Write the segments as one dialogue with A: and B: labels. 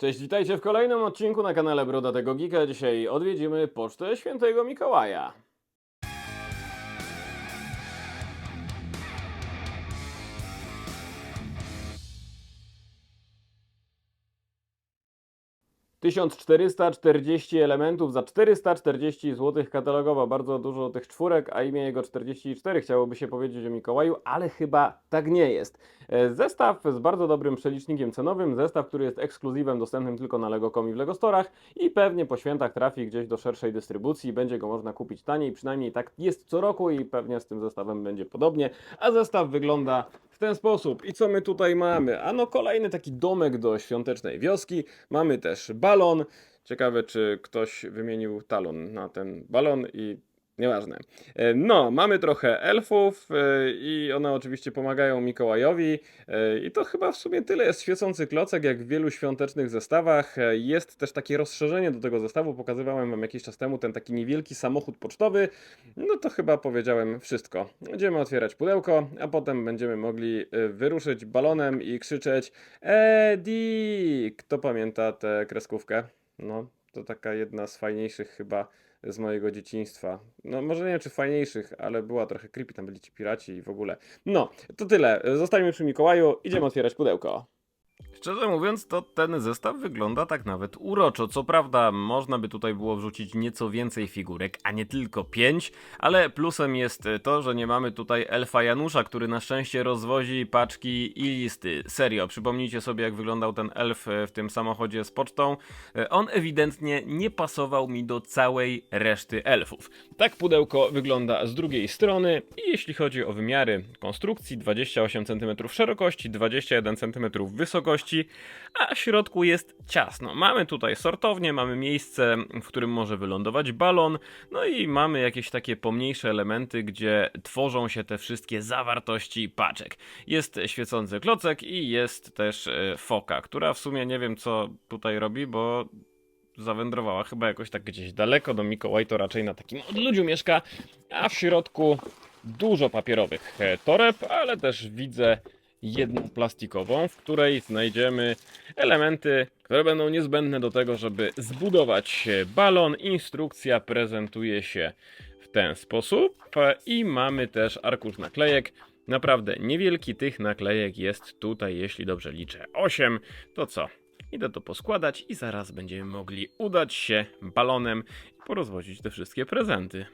A: Cześć, witajcie w kolejnym odcinku na kanale Brodatego Geeka. Dzisiaj odwiedzimy pocztę świętego Mikołaja. Tysiąc czterysta czterdzieści elementów za 440 zł katalogowo. Bardzo dużo tych czwórek, a imię jego 44 chciałoby się powiedzieć o Mikołaju, ale chyba tak nie jest. E, Zestaw z bardzo dobrym przelicznikiem cenowym, zestaw, który jest ekskluzywem dostępnym tylko na Lego.com i w Lego Storach i pewnie po świętach trafi gdzieś do szerszej dystrybucji, będzie go można kupić taniej, przynajmniej tak jest co roku i pewnie z tym zestawem będzie podobnie, a zestaw wygląda ten sposób. I co my tutaj mamy? Ano kolejny taki domek do świątecznej wioski, mamy też balon, ciekawe czy ktoś wymienił talon na ten balon i Nieważne. E, No, mamy trochę elfów e, i one oczywiście pomagają Mikołajowi e, i to chyba w sumie tyle. Jest świecący klocek jak w wielu świątecznych zestawach. Jest też takie rozszerzenie do tego zestawu, pokazywałem wam jakiś czas temu ten taki niewielki samochód pocztowy. No to chyba powiedziałem wszystko. Będziemy otwierać pudełko, a potem będziemy mogli wyruszyć balonem i krzyczeć Edi! Kto pamięta tę kreskówkę? No, to taka jedna z fajniejszych chyba z mojego dzieciństwa. No, może nie wiem, czy fajniejszych, ale była trochę creepy, tam byli ci piraci i w ogóle. No, to tyle. Zostańmy przy Mikołaju, idziemy otwierać pudełko. Szczerze mówiąc, to ten zestaw wygląda tak nawet uroczo. Co prawda, można by tutaj było wrzucić nieco więcej figurek, a nie tylko pięć, ale plusem jest to, że nie mamy tutaj elfa Janusza, który na szczęście rozwozi paczki i listy. Serio, przypomnijcie sobie, jak wyglądał ten elf e, w tym samochodzie z pocztą. E, On ewidentnie nie pasował mi do całej reszty elfów. Tak pudełko wygląda z drugiej strony i jeśli chodzi o wymiary konstrukcji, 28 cm szerokości, 21 cm wysokości, a w środku jest ciasno. Mamy tutaj sortownię, mamy miejsce, w którym może wylądować balon, no i mamy jakieś takie pomniejsze elementy, gdzie tworzą się te wszystkie zawartości paczek. Jest świecący klocek i jest też e, foka, która w sumie nie wiem co tutaj robi, bo zawędrowała chyba jakoś tak gdzieś daleko do Mikołaj, to raczej na takim odludziu mieszka, a w środku dużo papierowych e, toreb, ale też widzę jedną plastikową, w której znajdziemy elementy, które będą niezbędne do tego, żeby zbudować balon. Instrukcja prezentuje się w ten sposób i mamy też arkusz naklejek. Naprawdę niewielki tych naklejek jest tutaj, jeśli dobrze liczę, 8. To co? Idę to poskładać i zaraz będziemy mogli udać się balonem i porozwozić te wszystkie prezenty.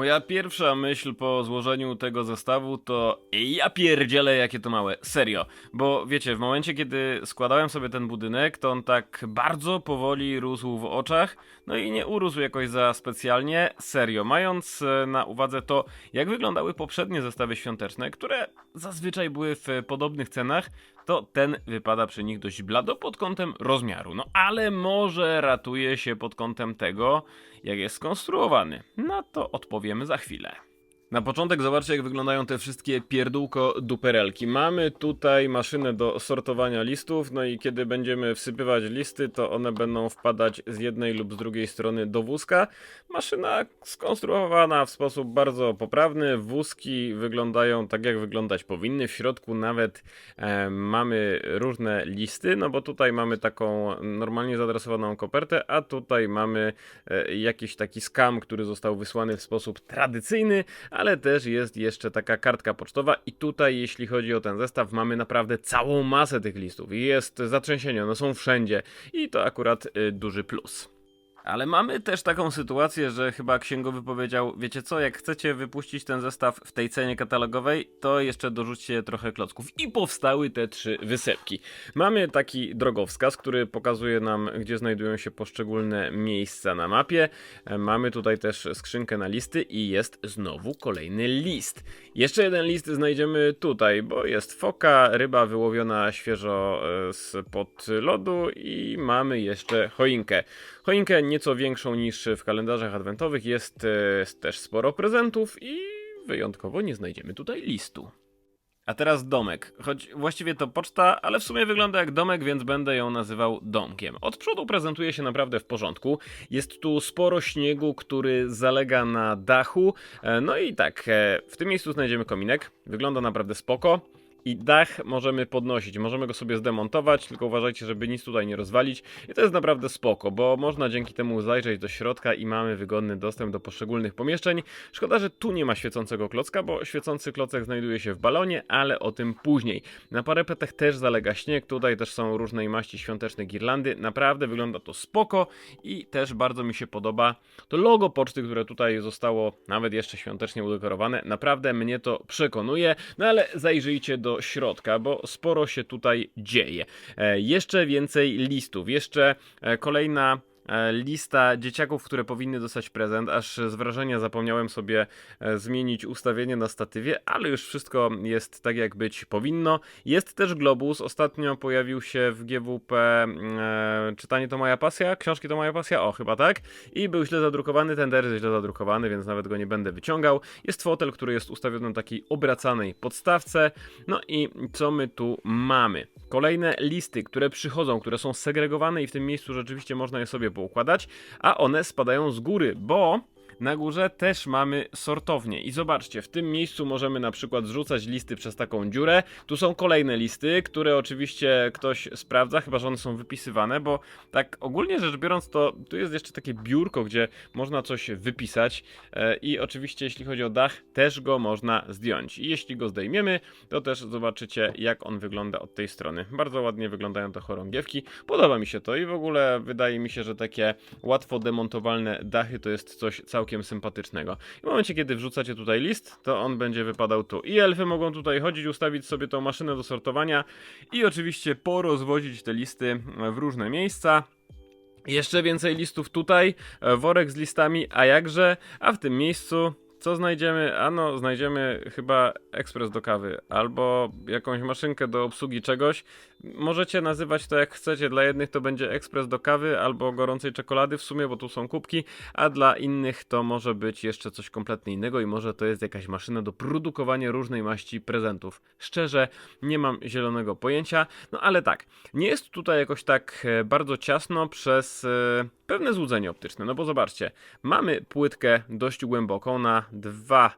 A: Moja pierwsza myśl po złożeniu tego zestawu to ja pierdzielę jakie to małe, serio. Bo wiecie, w momencie kiedy składałem sobie ten budynek, to on tak bardzo powoli rósł w oczach, no i nie urósł jakoś za specjalnie, serio. Mając e, na uwadze to, jak wyglądały poprzednie zestawy świąteczne, które zazwyczaj były w podobnych cenach, to ten wypada przy nich dość blado pod kątem rozmiaru. No ale może ratuje się pod kątem tego, jak jest skonstruowany. Na to odpowiemy za chwilę. Na początek zobaczcie, jak wyglądają te wszystkie pierdółko duperelki. Mamy tutaj maszynę do sortowania listów, no i kiedy będziemy wsypywać listy, to one będą wpadać z jednej lub z drugiej strony do wózka. Maszyna skonstruowana w sposób bardzo poprawny. Wózki wyglądają tak, jak wyglądać powinny. W środku nawet e, mamy różne listy, no bo tutaj mamy taką normalnie zaadresowaną kopertę, a tutaj mamy e, jakiś taki skam, który został wysłany w sposób tradycyjny, ale też jest jeszcze taka kartka pocztowa i tutaj jeśli chodzi o ten zestaw mamy naprawdę całą masę tych listów i jest zatrzęsienie, one są wszędzie i to akurat y, duży plus. Ale mamy też taką sytuację, że chyba księgowy powiedział, wiecie co, jak chcecie wypuścić ten zestaw w tej cenie katalogowej, to jeszcze dorzućcie trochę klocków. I powstały te trzy wysepki. Mamy taki drogowskaz, który pokazuje nam, gdzie znajdują się poszczególne miejsca na mapie. E, Mamy tutaj też skrzynkę na listy i jest znowu kolejny list. Jeszcze jeden list znajdziemy tutaj, bo jest foka, ryba wyłowiona świeżo e, spod lodu i mamy jeszcze choinkę. Choinkę nieco większą niż w kalendarzach adwentowych, jest e, też sporo prezentów i wyjątkowo nie znajdziemy tutaj listu. A teraz domek. Choć właściwie to poczta, ale w sumie wygląda jak domek, więc będę ją nazywał domkiem. Od przodu prezentuje się naprawdę w porządku. Jest tu sporo śniegu, który zalega na dachu. E, No i tak, e, w tym miejscu znajdziemy kominek. Wygląda naprawdę spoko. I dach możemy podnosić, możemy go sobie zdemontować, tylko uważajcie, żeby nic tutaj nie rozwalić. I to jest naprawdę spoko, bo można dzięki temu zajrzeć do środka i mamy wygodny dostęp do poszczególnych pomieszczeń. Szkoda, że tu nie ma świecącego klocka, bo świecący klocek znajduje się w balonie, ale o tym później. Na parapetach też zalega śnieg, tutaj też są różnej maści świąteczne girlandy. Naprawdę wygląda to spoko i też bardzo mi się podoba to logo poczty, które tutaj zostało nawet jeszcze świątecznie udekorowane. Naprawdę mnie to przekonuje, no ale zajrzyjcie do środka, bo sporo się tutaj dzieje. E, jeszcze więcej listów, jeszcze e, kolejna lista dzieciaków, które powinny dostać prezent, aż z wrażenia zapomniałem sobie e, zmienić ustawienie na statywie, ale już wszystko jest tak jak być powinno. Jest też globus, ostatnio pojawił się w GWP e, czytanie to moja pasja, książki to moja pasja, o chyba tak, i był źle zadrukowany, ten jest źle zadrukowany, więc nawet go nie będę wyciągał. Jest fotel, który jest ustawiony na takiej obracanej podstawce, no i co my tu mamy? Kolejne listy, które przychodzą, które są segregowane i w tym miejscu rzeczywiście można je sobie poukładać, a one spadają z góry, bo na górze też mamy sortownię. I zobaczcie, w tym miejscu możemy na przykład zrzucać listy przez taką dziurę. Tu są kolejne listy, które oczywiście ktoś sprawdza, chyba że one są wypisywane, bo tak ogólnie rzecz biorąc, to tu jest jeszcze takie biurko, gdzie można coś wypisać. E, I oczywiście, jeśli chodzi o dach, też go można zdjąć. I jeśli go zdejmiemy, to też zobaczycie, jak on wygląda od tej strony. Bardzo ładnie wyglądają te chorągiewki. Podoba mi się to i w ogóle wydaje mi się, że takie łatwo demontowalne dachy to jest coś całkiem sympatycznego. I w momencie, kiedy wrzucacie tutaj list, to on będzie wypadał tu. I elfy mogą tutaj chodzić, ustawić sobie tą maszynę do sortowania i oczywiście porozwozić te listy w różne miejsca. Jeszcze więcej listów tutaj, e, worek z listami, a jakże, a w tym miejscu co znajdziemy? Ano, znajdziemy chyba ekspres do kawy albo jakąś maszynkę do obsługi czegoś. Możecie nazywać to jak chcecie. Dla jednych to będzie ekspres do kawy albo gorącej czekolady w sumie, bo tu są kubki, a dla innych to może być jeszcze coś kompletnie innego i może to jest jakaś maszyna do produkowania różnej maści prezentów. Szczerze, nie mam zielonego pojęcia, no ale tak, nie jest tutaj jakoś tak e, bardzo ciasno przez e, pewne złudzenie optyczne, no bo zobaczcie, mamy płytkę dość głęboką na 2,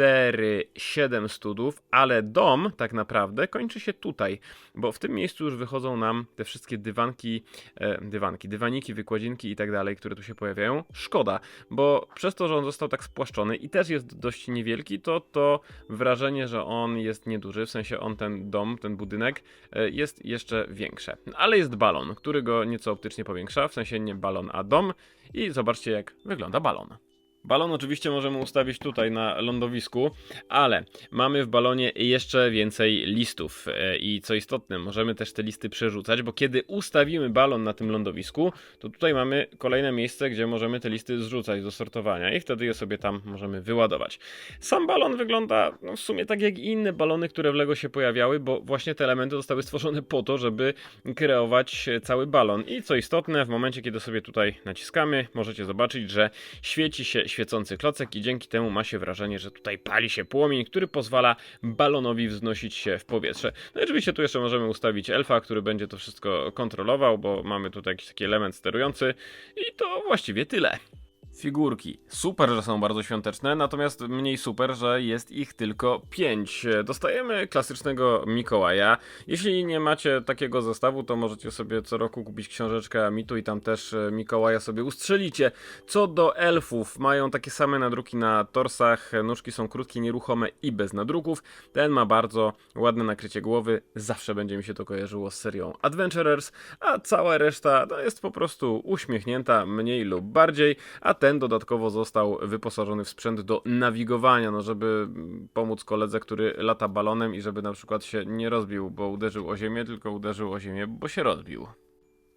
A: 4, 7 studów, ale dom tak naprawdę kończy się tutaj, bo w tym miejscu już wychodzą nam te wszystkie dywanki, e, dywanki, dywaniki, wykładzinki i tak dalej, które tu się pojawiają. Szkoda, bo przez to, że on został tak spłaszczony i też jest dość niewielki, to to wrażenie, że on jest nieduży, w sensie on ten dom, ten budynek e, jest jeszcze większe. Ale jest balon, który go nieco optycznie powiększa, w sensie nie balon, a dom i zobaczcie jak wygląda balon. Balon oczywiście możemy ustawić tutaj na lądowisku, ale mamy w balonie jeszcze więcej listów e, i co istotne, możemy też te listy przerzucać, bo kiedy ustawimy balon na tym lądowisku, to tutaj mamy kolejne miejsce, gdzie możemy te listy zrzucać do sortowania i wtedy je sobie tam możemy wyładować. Sam balon wygląda no, w sumie tak jak i inne balony, które w Lego się pojawiały, bo właśnie te elementy zostały stworzone po to, żeby kreować cały balon. I co istotne, w momencie kiedy sobie tutaj naciskamy, możecie zobaczyć, że świeci się świecący klocek i dzięki temu ma się wrażenie, że tutaj pali się płomień, który pozwala balonowi wznosić się w powietrze. No i oczywiście tu jeszcze możemy ustawić elfa, który będzie to wszystko kontrolował, bo mamy tutaj jakiś taki element sterujący i to właściwie tyle. Figurki. Super, że są bardzo świąteczne, natomiast mniej super, że jest ich tylko 5. Dostajemy klasycznego Mikołaja. Jeśli nie macie takiego zestawu, to możecie sobie co roku kupić książeczkę Amitu i tam też e, Mikołaja sobie ustrzelicie. Co do elfów, mają takie same nadruki na torsach, nóżki są krótkie, nieruchome i bez nadruków. Ten ma bardzo ładne nakrycie głowy, zawsze będzie mi się to kojarzyło z serią Adventurers, a cała reszta no, jest po prostu uśmiechnięta mniej lub bardziej, a ten dodatkowo został wyposażony w sprzęt do nawigowania, no żeby pomóc koledze, który lata balonem i żeby na przykład się nie rozbił, bo uderzył o ziemię, tylko uderzył o ziemię, bo się rozbił.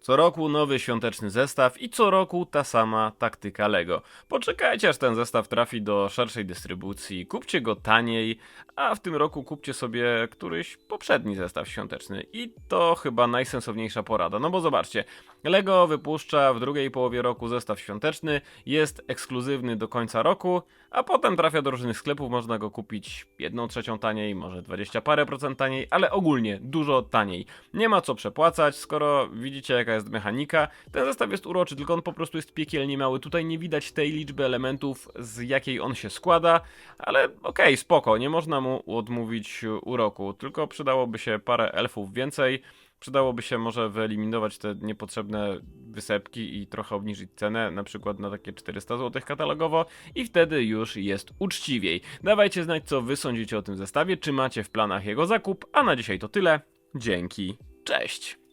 A: Co roku nowy świąteczny zestaw i co roku ta sama taktyka Lego. Poczekajcie aż ten zestaw trafi do szerszej dystrybucji, kupcie go taniej, a w tym roku kupcie sobie któryś poprzedni zestaw świąteczny. I to chyba najsensowniejsza porada, no bo zobaczcie, Lego wypuszcza w drugiej połowie roku zestaw świąteczny, jest ekskluzywny do końca roku, a potem trafia do różnych sklepów, można go kupić jedną trzecią taniej, może 20 parę procent taniej, ale ogólnie dużo taniej. Nie ma co przepłacać, skoro widzicie jaka jest mechanika. Ten zestaw jest uroczy, tylko on po prostu jest piekielnie mały. Tutaj nie widać tej liczby elementów, z jakiej on się składa, ale okej, spoko, nie można mu odmówić uroku, tylko przydałoby się parę elfów więcej. Przydałoby się może wyeliminować te niepotrzebne wysepki i trochę obniżyć cenę, na przykład na takie 400 zł katalogowo i wtedy już jest uczciwiej. Dawajcie znać co wy sądzicie o tym zestawie, czy macie w planach jego zakup, a na dzisiaj to tyle. Dzięki, cześć!